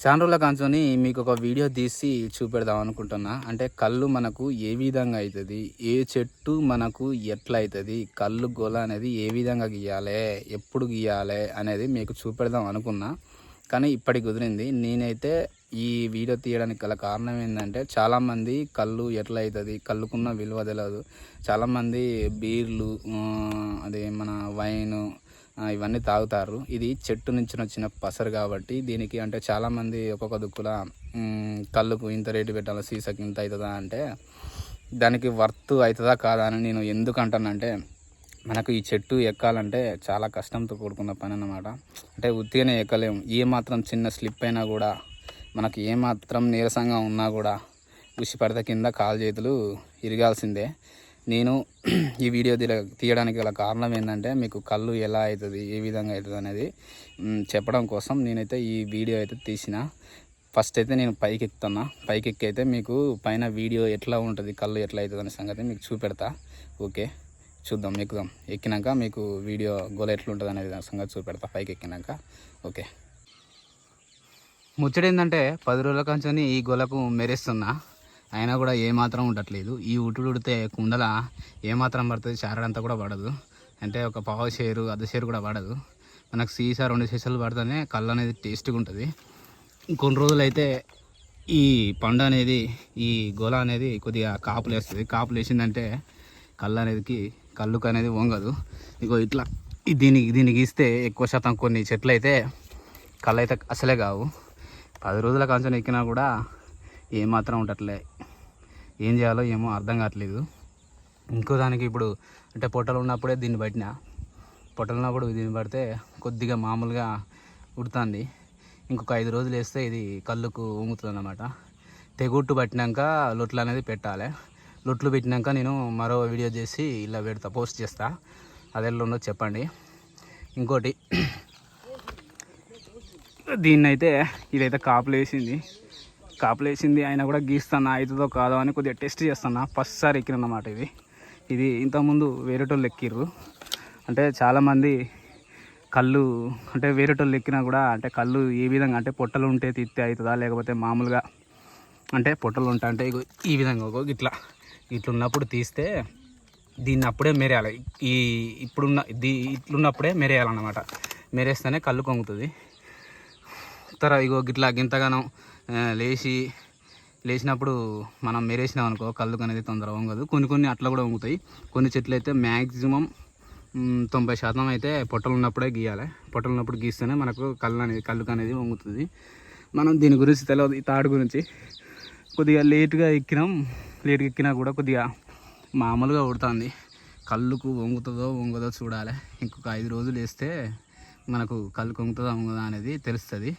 చాలా రోజుల మీకు ఒక వీడియో తీసి చూపెడదాం అనుకుంటున్నా. అంటే కళ్ళు మనకు ఏ విధంగా అవుతుంది ఏ చెట్టు మనకు ఎట్లా అవుతుంది కళ్ళు గొల అనేది ఏ విధంగా గీయాలి? ఎప్పుడు గీయాలి? అనేది మీకు చూపెడదాం అనుకున్నా. కానీ ఇప్పటికి కుదిరింది. నేనైతే ఈ వీడియో తీయడానికి గల కారణం ఏంటంటే చాలామంది కళ్ళు ఎట్లా అవుతుంది కళ్ళుకున్న విలువ తెలియదు చాలామంది బీర్లు అదే మన వైను ఇవన్నీ తాగుతారు. ఇది చెట్టు నుంచి వచ్చిన పసరు కాబట్టి దీనికి అంటే చాలామంది ఒక్కొక్క దుక్కుల కళ్ళుకు ఇంత రేటు పెట్టాలి సీసాకి ఇంత అవుతుందా అంటే దానికి వర్త్ అవుతుందా కాదా అని నేను ఎందుకు అంటానంటే మనకు ఈ చెట్టు ఎక్కాలంటే చాలా కష్టంతో కూడుకున్న పని అన్నమాట. అంటే ఉత్తిగానే ఎక్కలేము. ఏ మాత్రం చిన్న స్లిప్ అయినా కూడా మనకు ఏ మాత్రం నీరసంగా ఉన్నా కూడా ఉసి పడత కింద కాలు చేతులు ఇరగాల్సిందే. నేను ఈ వీడియో తీయ- తీయడానికి గల కారణం ఏంటంటే మీకు కళ్ళు ఎలా అవుతుంది ఏ విధంగా అవుతుంది అనేది చెప్పడం కోసం నేనైతే ఈ వీడియో అయితే తీసిన. ఫస్ట్ అయితే నేను పైకి ఎక్కుతున్నా. పైకి ఎక్కి మీకు పైన వీడియో ఎట్లా ఉంటుంది కళ్ళు ఎట్లా అవుతుంది అనే సంగతి మీకు చూపెడతా. ఓకే? చూద్దాం ఎక్కుదాం. ఎక్కినాక మీకు వీడియో గోల ఎట్లుంటుంది అనేది సంగతి చూపెడతా. పైకి ఎక్కినాక. ఓకే? ముచ్చట ఏంటంటే పది రోజుల కంచెని ఈ గొలకు మెరేస్తున్నా. అయినా కూడా ఏమాత్రం ఉండట్లేదు. ఈ ఉటుడు ఉడితే కుండల ఏమాత్రం పడుతుంది చారడంతా కూడా పడదు. అంటే ఒక పావు షేరు అర్ధ షేరు కూడా పడదు. మనకు సీసా రెండు సీసాలు పడితేనే కళ్ళు అనేది టేస్ట్గా ఉంటుంది. కొన్ని రోజులు అయితే ఈ పండు అనేది ఈ గోల అనేది కొద్దిగా కాపులు వేస్తుంది. కాపులు వేసిందంటే కళ్ళు అనేది కళ్ళుకు అనేది వంగదు. ఇగో ఇట్లా దీనికి దీనికి ఇస్తే ఎక్కువ శాతం కొన్ని చెట్లు అయితే కళ్ళు అయితే అసలే కావు. పది రోజుల కంచెం ఎక్కినా కూడా ఏమాత్రం ఉండట్లే. ఏం చేయాలో ఏమో అర్థం కావట్లేదు. ఇంకో దానికి ఇప్పుడు అంటే పొట్టలు ఉన్నప్పుడే దీన్ని పట్టిన. పొట్టలు ఉన్నప్పుడు దీన్ని పడితే కొద్దిగా మామూలుగా ఉడుతుంది. ఇంకొక ఐదు రోజులు వేస్తే ఇది కళ్ళుకు ఊముతుంది అన్నమాట తెగుట్టు పట్టినాక లొట్లు అనేది పెట్టాలి. లొట్లు పెట్టినాక నేను మరో వీడియో చేసి ఇలా పెడతా పోస్ట్ చేస్తా. అది ఎలా ఉందో చెప్పండి. ఇంకోటి దీన్నైతే ఇదైతే కాపులు వేసింది. కాపులేసింది అయినా కూడా గీస్తానా అవుతుందో కాదో అని కొద్దిగా టెస్ట్ చేస్తున్నా ఫస్ట్ సారి ఎక్కినమాట ఇది. ఇది ఇంతకుముందు వేరేటోళ్ళు ఎక్కిర్రు. అంటే చాలామంది కళ్ళు అంటే వేరేటోళ్ళు ఎక్కినా కూడా అంటే కళ్ళు ఏ విధంగా అంటే పొట్టలు ఉంటే తిత్తే అవుతుందా లేకపోతే మామూలుగా అంటే పొట్టలు ఉంటా అంటే ఇగో ఈ విధంగా ఒక ఇట్లా ఇట్లున్నప్పుడు తీస్తే దీన్ని అప్పుడే మెరేయాలి. ఈ ఇప్పుడున్న దీ ఇట్లున్నప్పుడే మెరేయాలన్నమాట. మెరేస్తేనే కళ్ళు కొంగుతుంది. తర్వాత ఇగో గిట్లా గింతగానం లేచి లేచినప్పుడు మనం మెరేసినాం అనుకో కళ్ళుకు అనేది తొందరగా వంగదు. కొన్ని కొన్ని అట్లా కూడా వంగుతాయి. కొన్ని చెట్లు అయితే మ్యాక్సిమం తొంభై శాతం అయితే పొట్టలు ఉన్నప్పుడే గీయాలి. పొట్టలు ఉన్నప్పుడు గీస్తేనే మనకు కళ్ళు అనేది కళ్ళుకు అనేది వంగుతుంది. మనం దీని గురించి తెలియదు ఈ తాడు గురించి. కొద్దిగా లేటుగా ఎక్కినాం. లేటుగా ఎక్కినా కూడా కొద్దిగా మామూలుగా ఉడుతుంది. కళ్ళుకు వంగుతుందో వంగదో చూడాలి. ఇంకొక ఐదు రోజులు వేస్తే మనకు కళ్ళు కొంగుతుందా వంగుదా అనేది తెలుస్తుంది.